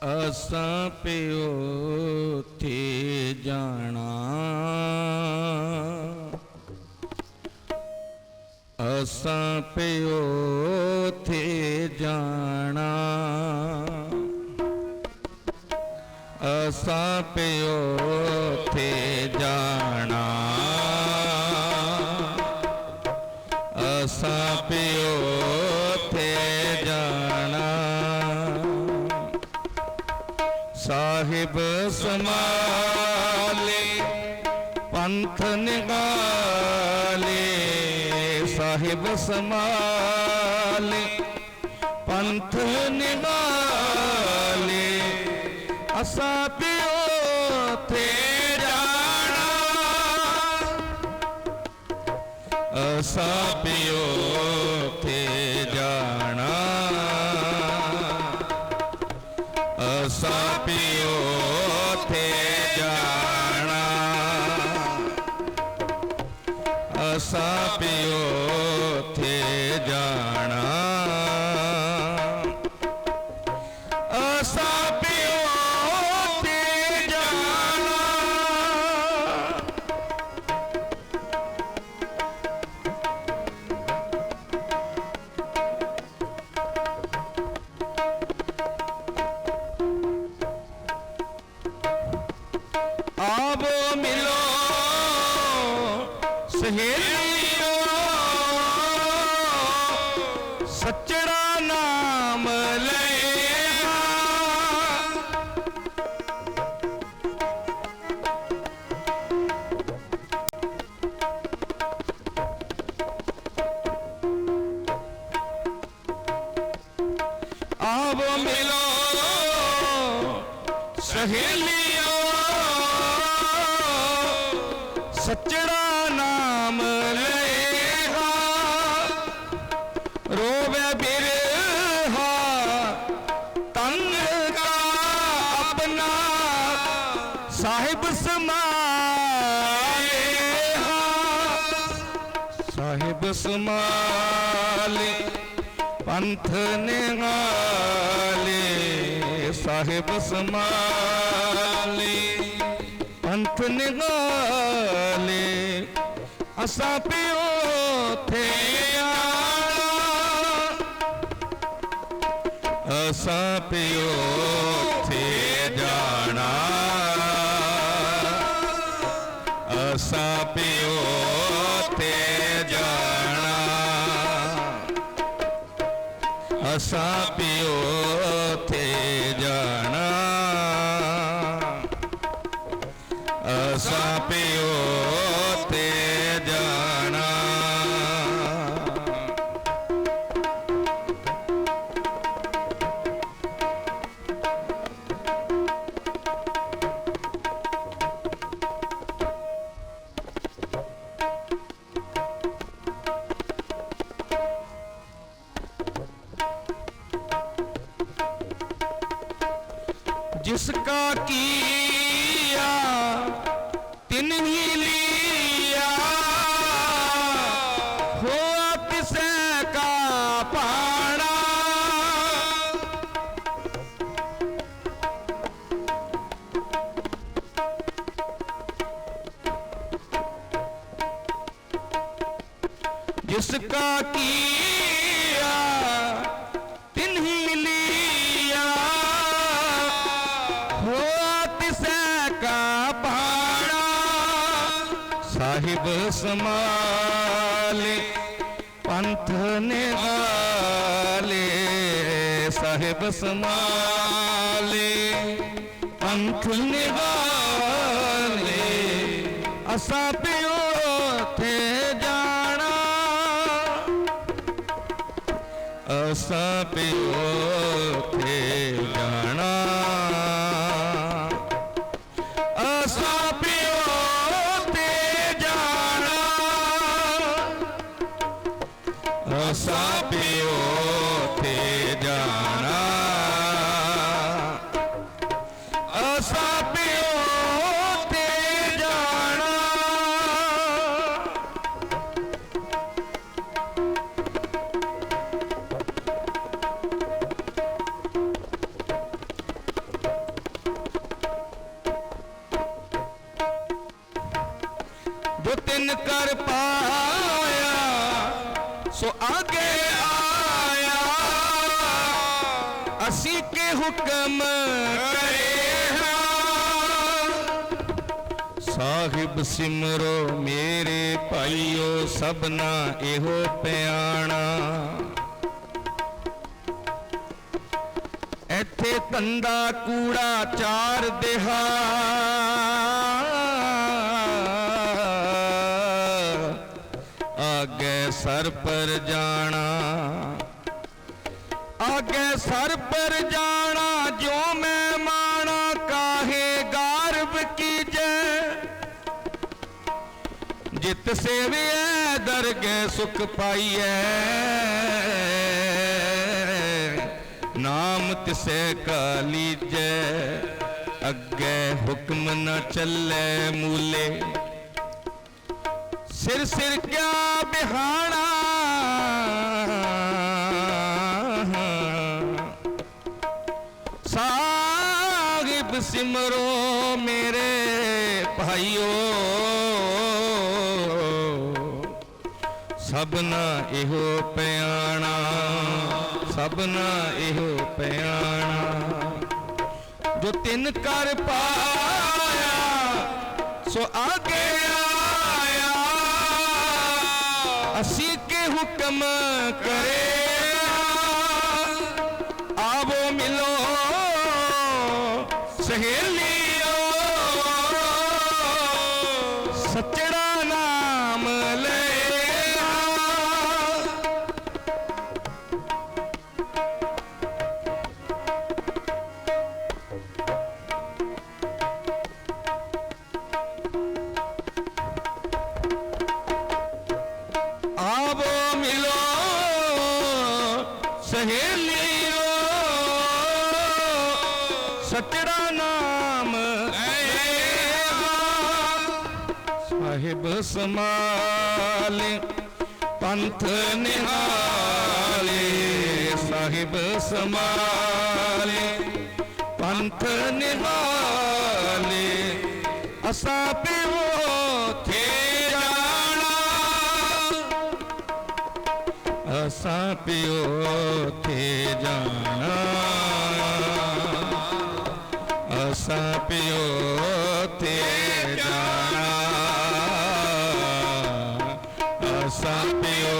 اسان پيو ٿي جاڻا. اسان پيو ٿي ڄاڻان اسان پيو ٿي ڄاڻان اسان پيو ਸਾਹਿਬ ਸਮਾਲੇ ਪੰਥ ਨਿਗਾਲੇ ਸਾਹਿਬ ਸਮਾਲੇ ਪੰਥ ਨਿਗਾਲੇ ਅਸਾਂ ਪਿਓ ਤੇ ਜਾਣਾ। ਅਸਾਂ ਅਸਾਂ ਸਹੇਲੀਓ ਸੱਚੜਾ ਨਾਮ ਲਏਗਾ। ਆਵੋ ਮਿਲੋ ਸਹੇਲੀਓ। ਸੱਚੜਾ ਆਪਣਾ ਸਾਹਿਬ ਸਮਾਏਹਾ ਸਾਹਿਬ ਸਮਾਲੇ, ਪੰਥ ਨਿਹਾਲੇ। ਸਾਹਿਬ ਸਮਾਲੇ, ਪੰਥ ਨਿਹਾਲੇ। ਅਸਾਂ ਪਿਓ ਤੇ ਆਣਾ। ਅਸਾਂ ਪਿਓ ਅਸਾਂ ਪਿਓ ਤੇ ਜਾਣਾ। ਅਸਾਂ ਪਿਓ ਤੇ ਜਾਣਾ। ਅਸਾਂ ਪਿਓ जिसका किया तिन्ही लिया हो तिसे का भाड़ा साहिब समाले पंथ ने आले साहिब समाले पंथ ने आले असा पे ਅਸਾਂ ਪਿਓ ਤੇ ਜਾਣਾ। ਅਸਾਂ ਪਿਓ ਤੇ ਜਾਣਾ। ਅਸਾਂ ਜੋ ਤਿੰਨ ਕਰ ਪਾਇਆ, ਸੋ ਆਗੇ ਆਇਆ। ਅਸੀਂ ਕੇ ਹੁਕਮ ਕਰੇ? ਹਾਂ ਸਾਹਿਬ ਸਿਮਰੋ, ਮੇਰੇ ਭਾਈਓ ਸਭਨਾ ਇਹੋ ਪਿਆਣਾ। ਇੱਥੇ ਧੰਦਾ ਕੂੜਾ ਚਾਰ ਦਿਹਾ ਸਰ ਪਰ ਜਾਣਾ। ਆਗੇ ਸਰ ਪਰ ਜਾਣਾ ਜੋ ਮੈਂ ਮਾਣਾ, ਕਾਹੇ ਗਾਰਬ ਕੀਜੈ ਜਿਤ ਸੇਵਿਐ, ਦਰਗਹਿ ਸੁਖ ਪਾਈਐ। ਨਾਮ ਤਿਸੈ ਕਾ ਲੀਜੈ ਅੱਗੇ ਹੁਕਮ ਨ ਚੱਲੇ ਮੂਲੇ। ਸਿਰ ਸਿਰ ਕਿਆ ਬਿਹਾਣਾ? ਸਾਹਿਬ ਸਿਮਰੋ ਮੇਰੇ ਭਾਈਓ। ਸਭਨਾ ਇਹੋ ਪਿਆਣਾ, ਸਭਨਾ ਇਹੋ ਪਿਆਣਾ। ਜੋ ਤਿੰਨ ਕਰ ਪਾਇਆ, ਸੋ ਆਗੇ ਆਇਆ ਅਸੀਂ ਕੇ ਹੁਕਮ ਕਰੇ? ਆਵੋ ਮਿਲੋ ਸਹੇਲੀਓ। ਸੱਚੜਾ ਸਹੇਲੀਓ ਸੱਚੜਾ ਨਾਮ। ਸਾਹਿਬ ਸਮਾਲੇ ਪੰਥ ਨਿਹਾਲੇ। ਸਾਹਿਬ ਸਮਾਲੇ ਪੰਥ ਨਿਹਾਲੇ। ਅਸਾਂ ਪਿਓ ਅਸਾਂ ਪਿਓ ਤੇ ਜਾਣਾ। ਅਸਾਂ ਪਿਓ ਤੇ ਜਾਣਾ। ਅਸਾਂ ਪਿਓ